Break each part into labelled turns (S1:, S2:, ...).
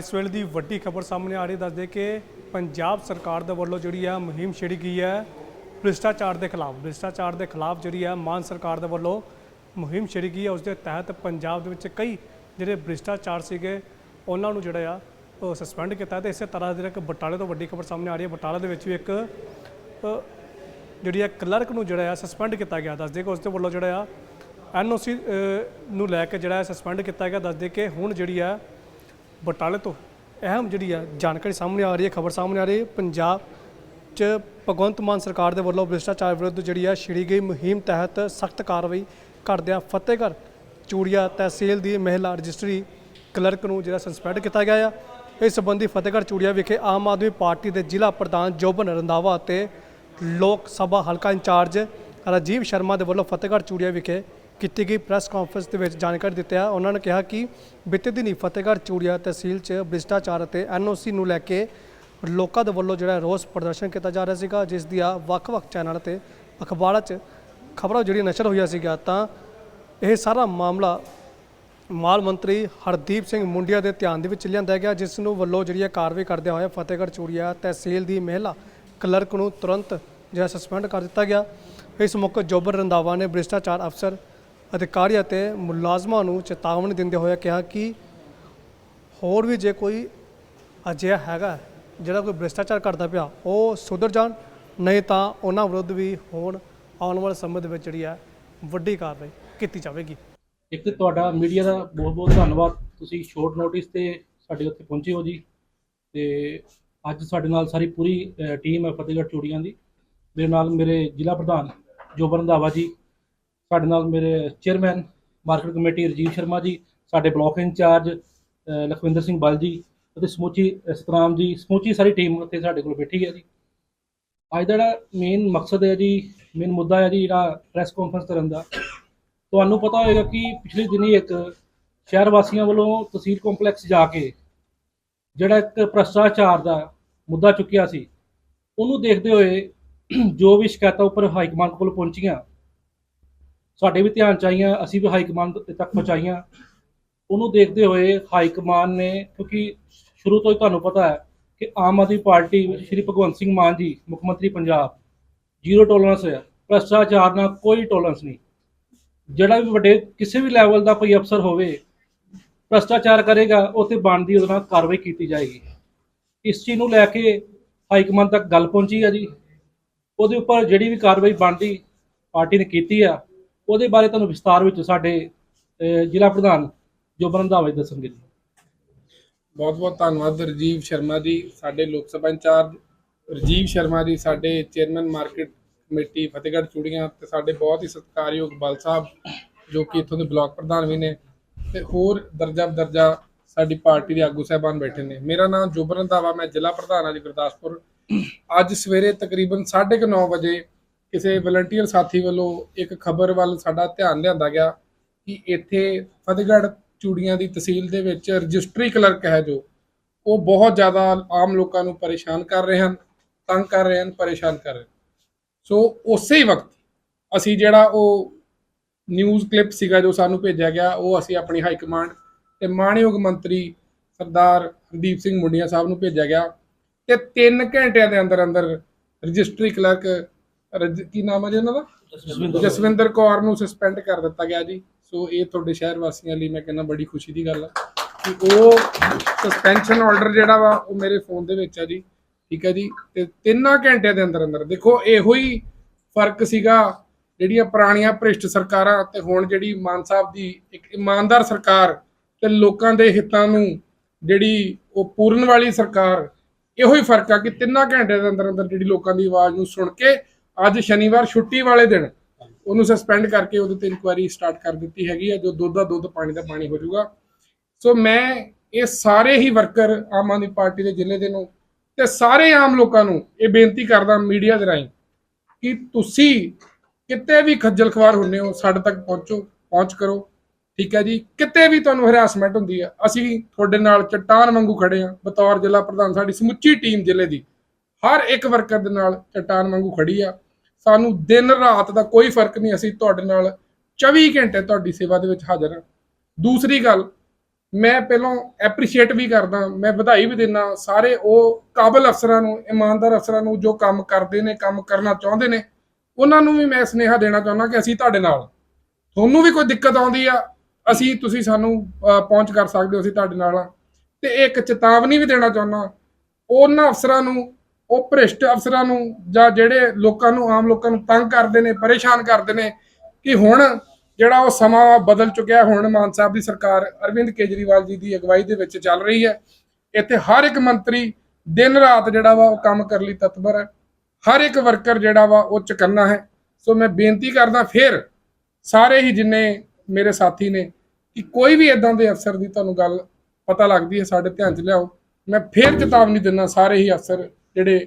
S1: ਇਸ ਵੇਲੇ ਦੀ ਵੱਡੀ ਖਬਰ ਸਾਹਮਣੇ ਆ ਰਹੀ ਦੱਸਦੇ ਕਿ ਪੰਜਾਬ ਸਰਕਾਰ ਦੇ ਵੱਲੋਂ ਜਿਹੜੀ ਆ ਮੁਹਿੰਮ ਛੇੜੀ ਗਈ ਹੈ ਭ੍ਰਿਸ਼ਟਾਚਾਰ ਦੇ ਖਿਲਾਫ। ਭ੍ਰਿਸ਼ਟਾਚਾਰ ਦੇ ਖਿਲਾਫ ਜਿਹੜੀ ਆ ਮਾਨ ਸਰਕਾਰ ਦੇ ਵੱਲੋਂ ਮੁਹਿੰਮ ਛੇੜੀ ਗਈ ਹੈ। ਉਸ ਦੇ ਤਹਿਤ ਪੰਜਾਬ ਦੇ ਵਿੱਚ ਕਈ ਜਿਹੜੇ ਭ੍ਰਿਸ਼ਟਾਚਾਰ ਸੀਗੇ, ਉਹਨਾਂ ਨੂੰ ਜਿਹੜਾ ਆ, ਉਹ ਸਸਪੈਂਡ ਕੀਤਾ ਤੇ ਇਸੇ ਤਰ੍ਹਾਂ ਜਿਹੜਾ ਇੱਕ ਬਟਾਲੇ ਤੋਂ ਵੱਡੀ ਖਬਰ ਸਾਹਮਣੇ ਆ ਰਹੀ ਹੈ। ਬਟਾਲਾ ਦੇ ਵਿੱਚ ਵੀ ਇੱਕ ਜਿਹੜੀ ਆ ਕਲਰਕ ਨੂੰ ਜਿਹੜਾ ਆ ਸਸਪੈਂਡ ਕੀਤਾ ਗਿਆ। ਦੱਸਦੇ ਕਿ ਉਸ ਦੇ ਵੱਲੋਂ ਜਿਹੜਾ ਆ ਐਨਓਸੀ ਨੂੰ ਲੈ ਕੇ ਜਿਹੜਾ ਸਸਪੈਂਡ ਕੀਤਾ ਗਿਆ। ਦੱਸਦੇ ਕਿ ਹੁਣ ਜਿਹੜੀ ਆ ਬਟਾਲੇ ਤੋਂ ਅਹਿਮ ਜਿਹੜੀ ਆ ਜਾਣਕਾਰੀ ਸਾਹਮਣੇ ਆ ਰਹੀ ਹੈ, ਖਬਰ ਸਾਹਮਣੇ ਆ ਰਹੀ ਹੈ। ਪੰਜਾਬ ਚ ਭਗਵੰਤ ਮਾਨ ਸਰਕਾਰ ਦੇ ਵੱਲੋਂ ਭ੍ਰਿਸ਼ਟਾਚਾਰ ਵਿਰੁੱਧ ਜਿਹੜੀ ਆ ਛਿੜੀ ਗਈ ਮੁਹਿੰਮ ਤਹਿਤ ਸਖਤ ਕਾਰਵਾਈ ਕਰਦਿਆਂ ਫਤਿਹਗੜ੍ਹ ਚੂੜੀਆ ਤਹਿਸੀਲ ਦੀ ਮਹਿਲਾ ਰਜਿਸਟਰੀ ਕਲਰਕ ਨੂੰ ਜਿਹੜਾ ਸਸਪੈਂਡ ਕੀਤਾ ਗਿਆ ਆ। ਇਸ ਸੰਬੰਧੀ ਫਤਿਹਗੜ੍ਹ ਚੂੜੀਆ ਵਿਖੇ ਆਮ ਆਦਮੀ ਪਾਰਟੀ ਦੇ ਜ਼ਿਲ੍ਹਾ ਪ੍ਰਧਾਨ ਜੋਬਨ ਰੰਧਾਵਾ ਅਤੇ ਲੋਕ ਸਭਾ ਹਲਕਾ ਇੰਚਾਰਜ ਰਾਜੀਵ ਸ਼ਰਮਾ ਦੇ ਵੱਲੋਂ ਫਤਿਹਗੜ੍ਹ ਚੂੜੀਆ ਵਿਖੇ ਕੀਤੀ ਗਈ ਪ੍ਰੈਸ ਕਾਨਫਰੰਸ ਦੇ ਵਿੱਚ ਜਾਣਕਾਰੀ ਦਿੱਤੀ ਉਹਨਾਂ ਨੇ ਕਿਹਾ ਕਿ ਬੀਤੇ ਦਿਨੀ ਫਤਿਹਗੜ੍ਹ ਚੂੜੀਆ ਤਹਿਸੀਲ 'ਚ ਭ੍ਰਿਸ਼ਟਾਚਾਰ ਅਤੇ ਐਨਓਸੀ ਨੂੰ ਲੈ ਕੇ ਲੋਕਾਂ ਦੇ ਵੱਲੋਂ ਜਿਹੜਾ ਰੋਸ ਪ੍ਰਦਰਸ਼ਨ ਕੀਤਾ ਜਾ ਰਿਹਾ ਸੀਗਾ, ਜਿਸ ਦੀਆਂ ਵੱਖ-ਵੱਖ ਚੈਨਲ ਤੇ ਅਖਬਾਰਾਂ 'ਚ ਖਬਰਾਂ ਜਿਹੜੀਆਂ ਨਸ਼ਰ ਹੋਈਆਂ ਸੀਗਾ ਤਾਂ ਇਹ ਸਾਰਾ ਮਾਮਲਾ ਮਾਲ ਮੰਤਰੀ ਹਰਦੀਪ ਸਿੰਘ ਮੁੰਡਿਆ ਦੇ ਧਿਆਨ ਦੇ ਵਿੱਚ ਲਿਆਂਦਾ ਗਿਆ, ਜਿਸ ਨੂੰ ਵੱਲੋਂ ਜਿਹੜੀ ਇਹ ਕਾਰਵਾਈ ਕਰਦੇ ਹੋਏ ਫਤਿਹਗੜ੍ਹ ਚੂੜੀਆ ਤਹਿਸੀਲ ਦੀ ਮਹਿਲਾ ਕਲਰਕ ਨੂੰ ਤੁਰੰਤ ਜਿਹੜਾ ਸਸਪੈਂਡ ਕਰ ਦਿੱਤਾ ਗਿਆ। ਇਸ ਮੌਕੇ ਜੋਬਰ ਰੰਧਾਵਾ ਨੇ ਭ੍ਰਿਸ਼ਟਾਚਾਰ ਅਫਸਰ ਅਧਿਕਾਰੀ ਅਤੇ ਮੁਲਾਜ਼ਮਾਂ ਨੂੰ ਚੇਤਾਵਨੀ ਦਿੰਦੇ ਹੋਏ ਕਿਹਾ ਕਿ ਹੋਰ ਵੀ ਜੇ ਕੋਈ ਅਜਿਹਾ ਹੈਗਾ, ਜਿਹੜਾ ਕੋਈ ਭ੍ਰਿਸ਼ਟਾਚਾਰ ਕਰਦਾ ਪਿਆ, ਉਹ ਸੁਧਰ ਜਾਣ, ਨਹੀਂ ਤਾਂ ਉਹਨਾਂ ਵਿਰੁੱਧ ਵੀ ਹੁਣ ਆਉਣ ਵਾਲੇ ਸਮੇਂ ਦੇ ਵਿੱਚ ਜਿਹੜੀ ਹੈ ਵੱਡੀ ਕਾਰਵਾਈ ਕੀਤੀ ਜਾਵੇਗੀ।
S2: ਇੱਕ ਤੇ ਤੁਹਾਡਾ ਮੀਡੀਆ ਦਾ ਬਹੁਤ ਬਹੁਤ ਧੰਨਵਾਦ। ਤੁਸੀਂ ਸ਼ੋਰਟ ਨੋਟਿਸ ਤੇ ਸਾਡੇ ਉੱਥੇ ਪਹੁੰਚੇ ਹੋ ਜੀ ਤੇ ਅੱਜ ਸਾਡੇ ਨਾਲ ਸਾਰੀ ਪੂਰੀ ਟੀਮ ਹੈ ਫਤਿਹਗੜ੍ਹ ਚੂੜੀਆਂ ਦੀ। ਮੇਰੇ ਨਾਲ ਮੇਰੇ ਜ਼ਿਲ੍ਹਾ ਪ੍ਰਧਾਨ ਜੋਬਨ ਰੰਧਾਵਾ ਜੀ ਸਾਡੇ ਨਾਲ ਮੇਰੇ chairman market committee Rajiv Sharma ji ਸਾਡੇ ਬਲਾਕ ਇੰਚਾਰਜ ਲਖਵਿੰਦਰ ਸਿੰਘ ਬਲ ਜੀ ਅਤੇ ਸਮੁੱਚੀ ਅ, ਸਤਨਾਮ ਜੀ ਸਮੁੱਚੀ ਸਾਰੀ ਟੀਮ ਉੱਥੇ ਸਾਡੇ ਕੋਲ ਬੈਠੀ ਹੈ ਜੀ। ਅੱਜ ਦਾ ਜਿਹੜਾ ਮੇਨ ਮਕਸਦ ਹੈ ਜੀ ਮੇਨ ਮੁੱਦਾ ਹੈ ਜੀ ਜਿਹੜਾ ਪ੍ਰੈਸ ਕਾਨਫਰੰਸ ਕਰਨ ਦਾ। ਤੁਹਾਨੂੰ ਪਤਾ ਹੋਵੇਗਾ ਕਿ ਪਿਛਲੇ ਦਿਨੀ ਇੱਕ ਸ਼ਹਿਰ ਵਾਸੀਆਂ ਵੱਲੋਂ ਤਹਿਸੀਲ ਕੰਪਲੈਕਸ ਜਾ ਕੇ ਜਿਹੜਾ ਇੱਕ ਭ੍ਰਸ਼ਟਾਚਾਰ ਦਾ ਮੁੱਦਾ ਚੁੱਕਿਆ ਸੀ ਉਹਨੂੰ ਦੇਖਦੇ ਹੋਏ ਜੋ ਵੀ ਸ਼ਿਕਾਇਤਾਂ ਉੱਪਰ ਹਾਈ ਕਮਾਂਡ ਕੋਲ ਪਹੁੰਚੀਆਂ ਸਾਡੇ ਵੀ ਧਿਆਨ ਚ ਆਈਆਂ, ਅਸੀਂ ਵੀ ਹਾਈ ਕਮਾਂਡ ਤੱਕ ਪਹੁੰਚਾਈਆਂ। ਉਹਨੂੰ ਦੇਖਦੇ ਹੋਏ ਹਾਈ ਕਮਾਂਡ ਨੇ, ਕਿਉਂਕਿ ਸ਼ੁਰੂ ਤੋਂ ਹੀ ਤੁਹਾਨੂੰ ਪਤਾ ਹੈ ਕਿ ਆਮ ਆਦਮੀ ਪਾਰਟੀ ਸ਼੍ਰੀ ਭਗਵੰਤ ਸਿੰਘ ਮਾਨ ਜੀ, ਮੁੱਖ ਮੰਤਰੀ ਪੰਜਾਬ ਜ਼ੀਰੋ ਟੋਲਰੈਂਸ ਹੈ ਭ੍ਰਸ਼ਟਾਚਾਰ ਨਾਲ ਕੋਈ ਟੋਲਰੈਂਸ ਨਹੀਂ। ਜਿਹੜਾ ਵੀ ਵੱਡੇ, ਕਿਸੇ ਵੀ ਲੈਵਲ ਦਾ ਕੋਈ ਅਫਸਰ ਹੋਵੇ, ਭ੍ਰਸ਼ਟਾਚਾਰ ਕਰੇਗਾ ਉਹ ਤੇ ਬਣਦੀ ਉਹਦੇ ਨਾਲ ਕਾਰਵਾਈ ਕੀਤੀ ਜਾਏਗੀ। ਇਸ ਚੀਜ਼ ਨੂੰ ਲੈ ਕੇ ਹਾਈ ਕਮਾਂਡ ਤੱਕ ਗੱਲ ਪਹੁੰਚੀ ਆ ਜੀ। ਉਹਦੇ ਉੱਪਰ ਜਿਹੜੀ ਵੀ ਕਾਰਵਾਈ ਬਣਦੀ, ਪਾਰਟੀ ਨੇ ਕੀਤੀ ਆ ਉਹਦੇ ਬਾਰੇ ਤੁਹਾਨੂੰ ਵਿਸਤਾਰ ਵਿੱਚ ਸਾਡੇ ਜ਼ਿਲ੍ਹਾ ਪ੍ਰਧਾਨ ਜੋਬਨ ਰੰਧਾਵਾ ਜੀ ਦੱਸਣਗੇ ਜੀ।
S3: ਬਹੁਤ ਬਹੁਤ ਧੰਨਵਾਦ ਰਜੀਵ ਸ਼ਰਮਾ ਜੀ, ਸਾਡੇ ਲੋਕ ਸਭਾ ਇੰਚਾਰਜ, ਰਜੀਵ ਸ਼ਰਮਾ ਜੀ, ਸਾਡੇ chairman market committee Fatehgarh Churian ਤੇ ਸਾਡੇ ਬਹੁਤ ਹੀ ਸਤਿਕਾਰਯੋਗ ਬਲ ਸਾਹਿਬ, ਜੋ ਕਿ ਇੱਥੋਂ ਦੇ ਬਲਾਕ ਪ੍ਰਧਾਨ ਵੀ ਨੇ ਤੇ ਹੋਰ ਦਰਜਾ ਦਰਜਾ ਸਾਡੀ ਪਾਰਟੀ ਦੇ ਆਗੂ ਸਾਹਿਬਾਨ ਬੈਠੇ ਨੇ। ਮੇਰਾ ਨਾਮ ਜੋਬਨ ਰੰਧਾਵਾ ਮੈਂ ਜ਼ਿਲ੍ਹਾ ਪ੍ਰਧਾਨ ਹਾਂ ਜੀ ਗੁਰਦਾਸਪੁਰ। ਅੱਜ ਸਵੇਰੇ ਤਕਰੀਬਨ 9:30 ਵਜੇ ਕਿਸੇ ਵਲੰਟੀਅਰ ਸਾਥੀ ਵੱਲੋਂ ਇੱਕ ਖਬਰ ਵੱਲ ਸਾਡਾ ਧਿਆਨ ਲਿਆਂਦਾ ਗਿਆ ਕਿ ਇੱਥੇ ਫਤਿਹਗੜ੍ਹ ਚੂੜੀਆਂ ਦੀ ਤਹਿਸੀਲ ਦੇ ਵਿੱਚ ਰਜਿਸਟਰੀ ਕਲਰਕ ਹੈ ਜੋ, ਉਹ ਬਹੁਤ ਜ਼ਿਆਦਾ ਆਮ ਲੋਕਾਂ ਨੂੰ ਪਰੇਸ਼ਾਨ ਕਰ ਰਹੇ ਹਨ, ਤੰਗ ਕਰ ਰਹੇ ਹਨ, ਪਰੇਸ਼ਾਨ ਕਰ ਰਹੇ ਹਨ। ਸੋ ਉਸੇ ਹੀ ਵਕਤ ਅਸੀਂ ਜਿਹੜਾ ਉਹ ਨਿਊਜ਼ ਕਲਿੱਪ ਸੀਗਾ ਜੋ ਸਾਨੂੰ ਭੇਜਿਆ ਗਿਆ, ਉਹ ਅਸੀਂ ਆਪਣੀ ਹਾਈ ਕਮਾਂਡ ਤੇ ਮਾਣਯੋਗ ਮੰਤਰੀ ਸਰਦਾਰ ਹਰਦੀਪ ਸਿੰਘ ਮੁੰਡੀਆਂ ਸਾਹਿਬ ਨੂੰ ਭੇਜਿਆ ਗਿਆ ਤੇ 3 ਘੰਟਿਆਂ ਦੇ ਅੰਦਰ ਅੰਦਰ ਰਜਿਸਟਰੀ ਕਲਰਕ ਰਜ- ਕੀ ਨਾਮ ਹੈ ਜੀ ਉਹਨਾਂ ਦਾ? ਜਸਵਿੰਦਰ ਕੌਰ ਨੂੰ ਸਸਪੈਂਡ ਕਰ ਦਿੱਤਾ ਗਿਆ ਜੀ। ਸੋ ਇਹ ਤੁਹਾਡੇ ਸ਼ਹਿਰ ਵਾਸੀਆਂ ਲਈ ਮੈਂ ਕਹਿੰਦਾ ਬੜੀ ਖੁਸ਼ੀ ਦੀ ਗੱਲ ਹੈ ਕਿ ਉਹ ਸਸਪੈਂਸ਼ਨ ਆਰਡਰ ਜਿਹੜਾ ਵਾ ਉਹ ਮੇਰੇ ਫੋਨ ਦੇ ਵਿੱਚ ਆ ਜੀ। ਠੀਕ ਹੈ ਜੀ? ਤੇ ਤਿੰਨਾਂ ਘੰਟਿਆਂ ਦੇ ਅੰਦਰ ਅੰਦਰ। ਦੇਖੋ ਇਹੋ ਹੀ ਫ਼ਰਕ ਸੀਗਾ ਜਿਹੜੀਆਂ ਪੁਰਾਣੀਆਂ ਭ੍ਰਿਸ਼ਟ ਸਰਕਾਰਾਂ ਤੇ ਹੁਣ ਜਿਹੜੀ ਮਾਨ ਸਾਹਿਬ ਦੀ ਇੱਕ ਇਮਾਨਦਾਰ ਸਰਕਾਰ ਤੇ ਲੋਕਾਂ ਦੇ ਹਿੱਤਾਂ ਨੂੰ ਜਿਹੜੀ ਉਹ ਪੂਰਨ ਵਾਲੀ ਸਰਕਾਰ ਇਹੋ ਹੀ ਫ਼ਰਕ ਆ ਕਿ ਤਿੰਨਾਂ ਘੰਟੇ ਦੇ ਅੰਦਰ ਅੰਦਰ ਜਿਹੜੀ ਲੋਕਾਂ ਦੀ ਆਵਾਜ਼ ਨੂੰ ਸੁਣ ਕੇ ਅੱਜ ਸ਼ਨੀਵਾਰ ਛੁੱਟੀ ਵਾਲੇ ਦਿਨ ਉਹਨੂੰ ਸਸਪੈਂਡ ਕਰਕੇ ਉਹਦੇ ਤੇ ਇਨਕੁਆਇਰੀ ਸਟਾਰਟ ਕਰ ਦਿੱਤੀ ਹੈਗੀ ਆ, ਜੋ ਦੁੱਧ ਦਾ ਦੁੱਧ, ਪਾਣੀ ਦਾ ਪਾਣੀ ਹੋ ਜਾਊਗਾ ਸੋ ਮੈਂ ਇਹ ਸਾਰੇ ਹੀ ਵਰਕਰ ਆਮ ਆਦਮੀ ਪਾਰਟੀ ਦੇ ਜ਼ਿਲ੍ਹੇ ਦੇ ਨੂੰ ਤੇ ਸਾਰੇ ਆਮ ਲੋਕਾਂ ਨੂੰ ਇਹ ਬੇਨਤੀ ਕਰਦਾ ਮੀਡੀਆ ਦੇ ਰਾਹੀਂ ਕਿ ਤੁਸੀਂ ਕਿਤੇ ਵੀ ਖੱਜਲ ਖਵਾਰ ਹੁੰਨੇ ਹੋ ਸਾਡੇ ਤੱਕ ਪਹੁੰਚੋ, ਪਹੁੰਚ ਕਰੋ, ਠੀਕ ਹੈ ਜੀ। ਕਿਤੇ ਵੀ ਤੁਹਾਨੂੰ ਹਰਾਸਮੈਂਟ ਹੁੰਦੀ ਹੈ ਅਸੀਂ ਤੁਹਾਡੇ ਨਾਲ ਚਟਾਨ ਵਾਂਗੂ ਖੜੇ ਆ। ਬਤੌਰ ਜ਼ਿਲ੍ਹਾ ਪ੍ਰਧਾਨ ਸਾਡੀ ਸਮੁੱਚੀ ਟੀਮ ਜ਼ਿਲ੍ਹੇ ਦੀ ਹਰ ਇੱਕ ਵਰਕਰ ਦੇ ਨਾਲ ਚਟਾਨ ਵਾਂਗੂ ਖੜੀ ਆ। ਸਾਨੂੰ ਦਿਨ ਰਾਤ ਦਾ ਕੋਈ ਫ਼ਰਕ ਨਹੀਂ, ਅਸੀਂ ਤੁਹਾਡੇ ਨਾਲ 24 ਘੰਟੇ ਤੁਹਾਡੀ ਸੇਵਾ ਦੇ ਵਿੱਚ ਹਾਜ਼ਰ ਹਾਂ। ਦੂਸਰੀ ਗੱਲ, ਮੈਂ ਪਹਿਲਾਂ ਐਪਰੀਸ਼ੀਏਟ ਵੀ ਕਰਦਾ, ਮੈਂ ਵਧਾਈ ਵੀ ਦਿੰਦਾ, ਸਾਰੇ ਉਹ ਕਾਬਲ ਅਫਸਰਾਂ ਨੂੰ, ਇਮਾਨਦਾਰ ਅਫਸਰਾਂ ਨੂੰ ਜੋ ਕੰਮ ਕਰਦੇ ਨੇ, ਕੰਮ ਕਰਨਾ ਚਾਹੁੰਦੇ ਨੇ, ਉਹਨਾਂ ਨੂੰ ਵੀ ਮੈਂ ਸੁਨੇਹਾ ਦੇਣਾ ਚਾਹੁੰਦਾ ਕਿ ਅਸੀਂ ਤੁਹਾਡੇ ਨਾਲ। ਤੁਹਾਨੂੰ ਵੀ ਕੋਈ ਦਿੱਕਤ ਆਉਂਦੀ ਆ, ਅਸੀਂ, ਤੁਸੀਂ ਸਾਨੂੰ ਪਹੁੰਚ ਕਰ ਸਕਦੇ ਹੋ, ਅਸੀਂ ਤੁਹਾਡੇ ਨਾਲ ਆ ਤੇ ਇੱਕ ਚੇਤਾਵਨੀ ਵੀ ਦੇਣਾ ਚਾਹੁੰਦਾ, ਉਹਨਾਂ ਅਫਸਰਾਂ ਨੂੰ ਉਹ ਭ੍ਰਿਸ਼ਟ ਅਫਸਰਾਂ ਨੂੰ ਜਾਂ ਜਿਹੜੇ ਲੋਕਾਂ ਨੂੰ, ਆਮ ਲੋਕਾਂ ਨੂੰ ਤੰਗ ਕਰਦੇ ਨੇ, ਪਰੇਸ਼ਾਨ ਕਰਦੇ ਨੇ ਕਿ ਹੁਣ ਜਿਹੜਾ ਉਹ ਸਮਾਂ ਬਦਲ ਚੁੱਕਿਆ, ਹੁਣ ਮਾਨ ਸਾਹਿਬ ਦੀ ਸਰਕਾਰ ਅਰਵਿੰਦ ਕੇਜਰੀਵਾਲ ਜੀ ਦੀ ਅਗਵਾਈ ਦੇ ਵਿੱਚ ਚੱਲ ਰਹੀ ਹੈ। ਇੱਥੇ ਹਰ ਇੱਕ ਮੰਤਰੀ ਦਿਨ ਰਾਤ ਜਿਹੜਾ ਵਾ ਉਹ ਕੰਮ ਕਰਨ ਲਈ ਤਤਪਰ ਹੈ। ਹਰ ਇੱਕ ਵਰਕਰ ਜਿਹੜਾ ਵਾ ਉਹ ਚੁਕੰਨਾ ਹੈ। ਸੋ ਮੈਂ ਬੇਨਤੀ ਕਰਦਾ ਫਿਰ ਸਾਰੇ ਹੀ ਜਿੰਨੇ ਮੇਰੇ ਸਾਥੀ ਨੇ ਕਿ ਕੋਈ ਵੀ ਇਦਾਂ ਦੇ ਅਫਸਰ ਦੀ ਤੁਹਾਨੂੰ ਗੱਲ ਪਤਾ ਲੱਗਦੀ ਹੈ, ਸਾਡੇ ਧਿਆਨ 'ਚ ਲਿਆਓ। ਮੈਂ ਫੇਰ ਚੇਤਾਵਨੀ ਦਿੰਦਾ, ਸਾਰੇ ਹੀ ਅਫਸਰ ਜਿਹੜੇ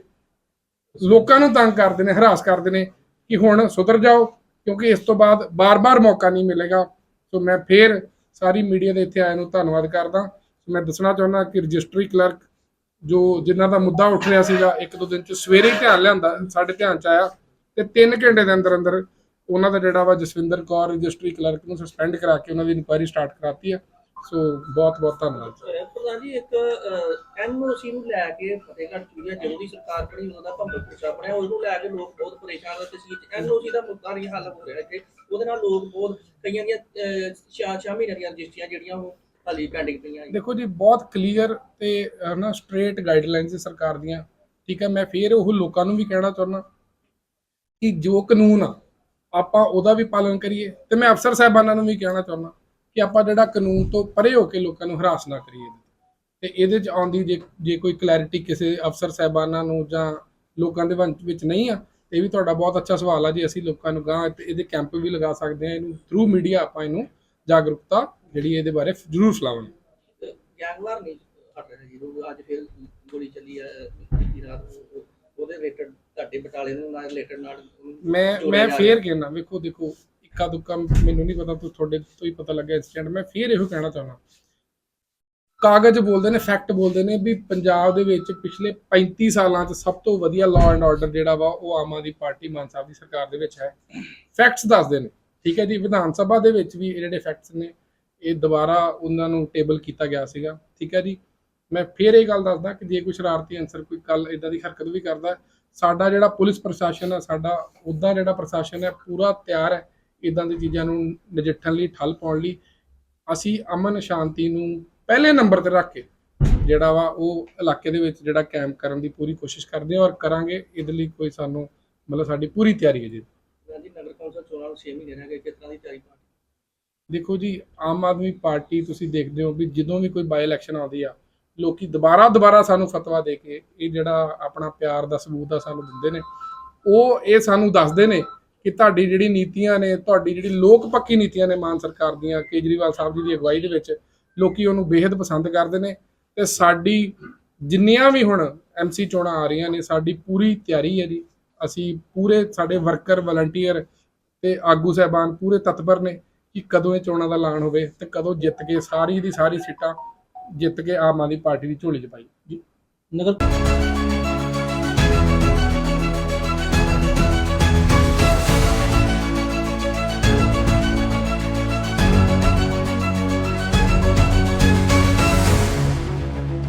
S3: ਲੋਕਾਂ ਨੂੰ ਤੰਗ ਕਰਦੇ ਨੇ, ਹਰਾਸ ਕਰਦੇ ਨੇ ਕਿ ਹੁਣ ਸੁਧਰ ਜਾਓ, ਕਿਉਂਕਿ ਇਸ ਤੋਂ ਬਾਅਦ ਬਾਰ-ਬਾਰ ਮੌਕਾ ਨਹੀਂ ਮਿਲੇਗਾ। ਸੋ ਮੈਂ ਫੇਰ ਸਾਰੀ ਮੀਡੀਆ ਦੇ ਇੱਥੇ ਆਏ ਨੂੰ ਧੰਨਵਾਦ ਕਰਦਾ। ਮੈਂ ਦੱਸਣਾ ਚਾਹੁੰਦਾ ਕਿ ਰਜਿਸਟਰੀ ਕਲਰਕ ਜੋ ਜਿਨ੍ਹਾਂ ਦਾ ਮੁੱਦਾ ਉੱਠ ਰਿਹਾ ਸੀਗਾ, ਇੱਕ ਦੋ ਦਿਨ ਚ ਸਵੇਰੇ ਹੀ ਧਿਆਨ ਲਿਆਂਦਾ, ਸਾਡੇ ਧਿਆਨ ਚ ਆਇਆ ਤੇ 3 ਘੰਟੇ ਦੇ ਅੰਦਰ ਅੰਦਰ ਉਹਨਾਂ ਦਾ ਜਿਹੜਾ ਵਾ ਜਸਵਿੰਦਰ ਕੌਰ ਰਜਿਸਟਰੀ ਕਲਰਕ ਨੂੰ ਸਸਪੈਂਡ ਕਰਾ ਕੇ ਉਹਨਾਂ ਦੀ ਇਨਕੁਆਇਰੀ ਸਟਾਰਟ ਕਰਾਤੀ ਹੈ ਸੋ ਬਹੁਤ ਬਹੁਤ ਧੰਨਵਾਦ।
S4: ਪ੍ਰਧਾਨ ਜੀ ਇੱਕ ਐਨਓਸੀ ਨੂੰ ਲੈ ਕੇ ਫਤਿਹਗੜ੍ਹ ਚੂੜੀਆਂ ਜਦੋਂ ਦੀ ਸਰਕਾਰ ਬਣੀ ਉਹਨਾਂ ਦਾ ਭੰਬਲ ਪੁਰਸ਼ਾ ਬਣਿਆ ਉਹਨੂੰ ਲੈ ਕੇ ਲੋਕ ਬਹੁਤ ਪਰੇਸ਼ਾਨ ਹੋਏ ਤਸਵੀਰ ਐਨਓਸੀ ਦਾ ਮੁੱਦਾ ਨਹੀਂ ਹੱਲ ਹੋ ਰਿਹਾ ਕਿ ਉਹਦੇ ਨਾਲ ਲੋਕ ਬਹੁਤ ਕਈਆਂ ਦੀਆਂ ਅਹ, ਛੇ ਛੇ ਮਹੀਨੇ ਦੀਆਂ ਰਜਿਸਟਰੀਆਂ ਜਿਹੜੀਆਂ ਉਹ ਹਾਲੀ ਪੈਂਡਿੰਗ ਪਈਆਂ ਨੇ
S3: ਦੇਖੋ ਜੀ ਬਹੁਤ ਕਲੀਅਰ ਤੇ ਨਾ ਸਟ੍ਰੇਟ ਗਾਈਡਲਾਈਨਸ ਸਰਕਾਰ ਦੀਆਂ। ਠੀਕ ਹੈ ਮੈਂ ਫੇਰ ਉਹ ਲੋਕਾਂ ਨੂੰ ਵੀ ਕਹਿਣਾ ਚਾਹੁੰਦਾ ਕਿ ਜੋ ਕਾਨੂੰਨ ਆ ਆਪਾਂ ਉਹਦਾ ਵੀ ਪਾਲਣ ਕਰੀਏ। ਤੇ ਮੈਂ ਅਫਸਰ ਸਾਹਿਬਾਨਾਂ ਨੂੰ ਵੀ ਕਹਿਣਾ ਚਾਹੁੰਦਾ ਕਿ ਆਪਾਂ ਜਿਹੜਾ ਕਾਨੂੰਨ ਤੋਂ ਪਰੇ ਹੋ ਕੇ ਲੋਕਾਂ ਨੂੰ ਹਰਾਸ ਨਾ ਕਰੀਏ ਤੇ। ਇਹਦੇ ਚ ਆਉਂਦੀ ਜੇ ਜੇ ਕੋਈ ਕਲੈਰਿਟੀ ਕਿਸੇ ਅਫਸਰ ਸਾਹਿਬਾਨਾਂ ਨੂੰ ਜਾਂ ਲੋਕਾਂ ਦੇ ਵੰਚ ਵਿੱਚ ਨਹੀਂ ਆ ਇਹ ਵੀ ਤੁਹਾਡਾ ਬਹੁਤ ਅੱਛਾ ਸਵਾਲ ਆ ਜੀ। ਅਸੀਂ ਲੋਕਾਂ ਨੂੰ ਗਾਂ ਇਹਦੇ ਕੈਂਪ ਵੀ ਲਗਾ ਸਕਦੇ ਹਾਂ ਇਹਨੂੰ ਥਰੂ ਮੀਡੀਆ ਆਪਾਂ ਇਹਨੂੰ ਜਾਗਰੂਕਤਾ ਜਿਹੜੀ ਇਹਦੇ ਬਾਰੇ ਜ਼ਰੂਰ ਫੈਲਾਵਾਂਗੇ।
S4: ਗੈਂਗਵਾਰ ਨਹੀਂ ਹਟ ਰਿਹਾ ਜੀ ਅੱਜ ਫਿਰ ਗੋਲੀ ਚੱਲੀ ਬੀਤੀ ਰਾਤ ਉਹਦੇ ਰਿਲੇਟਡ ਤੁਹਾਡੇ ਬਟਾਲੇ ਨੂੰ ਨਾਲ ਰਿਲੇਟਡ ਨਾਲ
S3: ਮੈਂ ਮੈਂ ਫੇਰ। ਕਹਿਣਾ ਵੇਖੋ ਦੇਖੋ ਇੱਕਾ ਦੁੱਕਾ ਮੈਨੂੰ ਨਹੀਂ ਪਤਾ ਤੁਹਾਡੇ ਤੋਂ ਹੀ ਪਤਾ ਲੱਗਿਆ ਇੰਸੀਡੈਂਟ ਮੈਂ ਫੇਰ ਇਹੋ ਕਹਿਣਾ ਚਾਹੁੰਦਾ। ਕਾਗਜ਼ ਬੋਲਦੇ ਨੇ ਫੈਕਟ ਬੋਲਦੇ ਨੇ ਵੀ ਪੰਜਾਬ ਦੇ ਵਿੱਚ ਪਿਛਲੇ 35 ਸਾਲਾਂ 'ਚ ਸਭ ਤੋਂ ਵਧੀਆ ਲਾਅ ਐਂਡ ਆਰਡਰ ਜਿਹੜਾ ਵਾ, ਉਹ ਆਮ ਆਦਮੀ ਪਾਰਟੀ, ਮਾਨ ਸਾਹਿਬ ਦੀ ਸਰਕਾਰ ਦੇ ਵਿੱਚ ਹੈ। ਫੈਕਟਸ ਦੱਸਦੇ ਨੇ। ਠੀਕ ਹੈ ਜੀ, ਵਿਧਾਨ ਸਭਾ ਦੇ ਵਿੱਚ ਵੀ ਇਹ ਜਿਹੜੇ ਫੈਕਟਸ ਨੇ, ਇਹ ਦੁਬਾਰਾ ਉਹਨਾਂ ਨੂੰ ਟੇਬਲ ਕੀਤਾ ਗਿਆ ਸੀਗਾ। ਠੀਕ ਹੈ ਜੀ, ਮੈਂ ਫੇਰ ਇਹ ਗੱਲ ਦੱਸਦਾ ਕਿ ਜੇ ਕੋਈ ਸ਼ਰਾਰਤੀ ਅਨਸਰ ਕੋਈ ਕੱਲ ਇਦਾਂ ਦੀ ਹਰਕਤ ਵੀ ਕਰਦਾ, ਸਾਡਾ ਜਿਹੜਾ ਪੁਲਿਸ ਪ੍ਰਸ਼ਾਸਨ ਹੈ ਸਾਡਾ ਉਹਦਾ ਜਿਹੜਾ ਪ੍ਰਸ਼ਾਸਨ ਹੈ, ਪੂਰਾ ਤਿਆਰ ਹੈ। ਇਦਾਂ ਦੀ ਚੀਜ਼ਾਂ ਨੂੰ ਨਜਿੱਠਣ ਲਈ ਠੱਲ ਪਾਉਣ ਲਈ ਅਸੀਂ ਅਮਨ ਸ਼ਾਂਤੀ ਨੂੰ ਪਹਿਲੇ ਨੰਬਰ ਤੇ ਰੱਖ ਕੇ ਜਿਹੜਾ ਵਾ ਉਹ ਇਲਾਕੇ ਦੇ ਵਿੱਚ ਜਿਹੜਾ ਕੈਂਪ ਕਰਨ ਦੀ ਪੂਰੀ ਕੋਸ਼ਿਸ਼ ਕਰਦੇ ਹਾਂ ਔਰ ਕਰਾਂਗੇ। ਇਹਦੇ ਲਈ ਕੋਈ ਸਾਨੂੰ ਮਤਲਬ ਸਾਡੀ ਪੂਰੀ ਤਿਆਰੀ ਹੈ ਜੀ।
S4: ਜੀ ਨਗਰ ਕੌਂਸਲ ਚੋਣਾਂ ਨੂੰ 6 ਮਹੀਨੇ ਰਹਿ ਗਏ ਕਿਸ ਤਰ੍ਹਾਂ ਦੀ ਤਿਆਰੀ
S3: ਦੇਖੋ ਜੀ ਆਮ ਆਦਮੀ ਪਾਰਟੀ ਤੁਸੀਂ ਦੇਖਦੇ ਹੋ ਵੀ ਜਦੋਂ ਵੀ ਕੋਈ ਬਾਈ ਇਲੈਕਸ਼ਨ ਆਉਂਦੀ ਆ ਲੋਕੀ ਦੁਬਾਰਾ ਦੁਬਾਰਾ ਸਾਨੂੰ ਫਤਵਾ ਦੇ ਕੇ ਇਹ ਜਿਹੜਾ ਆਪਣਾ ਪਿਆਰ ਦਾ ਸਬੂਤ ਆ ਸਾਨੂੰ ਦਿੰਦੇ ਨੇ। ਉਹ ਇਹ ਸਾਨੂੰ ਦੱਸਦੇ ਨੇ ਕਿ ਤੁਹਾਡੀ ਜਿਹੜੀ ਨੀਤੀਆਂ ਨੇ, ਤੁਹਾਡੀ ਜਿਹੜੀ ਲੋਕ ਪੱਕੀ ਨੀਤੀਆਂ ਨੇ ਮਾਨ ਸਰਕਾਰ ਦੀਆਂ, ਕੇਜਰੀਵਾਲ ਸਾਹਿਬ ਜੀ ਦੀ ਅਗਵਾਈ ਦੇ ਵਿੱਚ, ਲੋਕੀ ਉਹਨੂੰ ਬੇहद ਪਸੰਦ ਕਰਦੇ ਨੇ ਤੇ ਸਾਡੀ ਜਿੰਨੀਆਂ ਵੀ ਹੁਣ ਐਮਸੀ ਚੋਣਾਂ ਆ ਰਹੀਆਂ ਨੇ, ਸਾਡੀ ਪੂਰੀ ਤਿਆਰੀ ਹੈ ਜੀ। ਅਸੀਂ ਪੂਰੇ ਸਾਡੇ ਵਰਕਰ, ਵਲੰਟੀਅਰ ਤੇ ਆਗੂ ਸਹਿਬਾਨ ਪੂਰੇ ਤਤਪਰ ਨੇ ਕਿ ਕਦੋਂ ਇਹ ਚੋਣਾਂ ਦਾ ਐਲਾਨ ਹੋਵੇ ਤੇ ਕਦੋਂ ਜਿੱਤ ਕੇ ਸਾਰੀ ਦੀ ਸਾਰੀ ਸੀਟਾਂ ਜਿੱਤ ਕੇ ਆਮ ਆਦਮੀ ਪਾਰਟੀ ਦੀ ਝੋਲੀ 'ਚ ਪਾਈ। ਜੀ।
S2: ਨਗਰ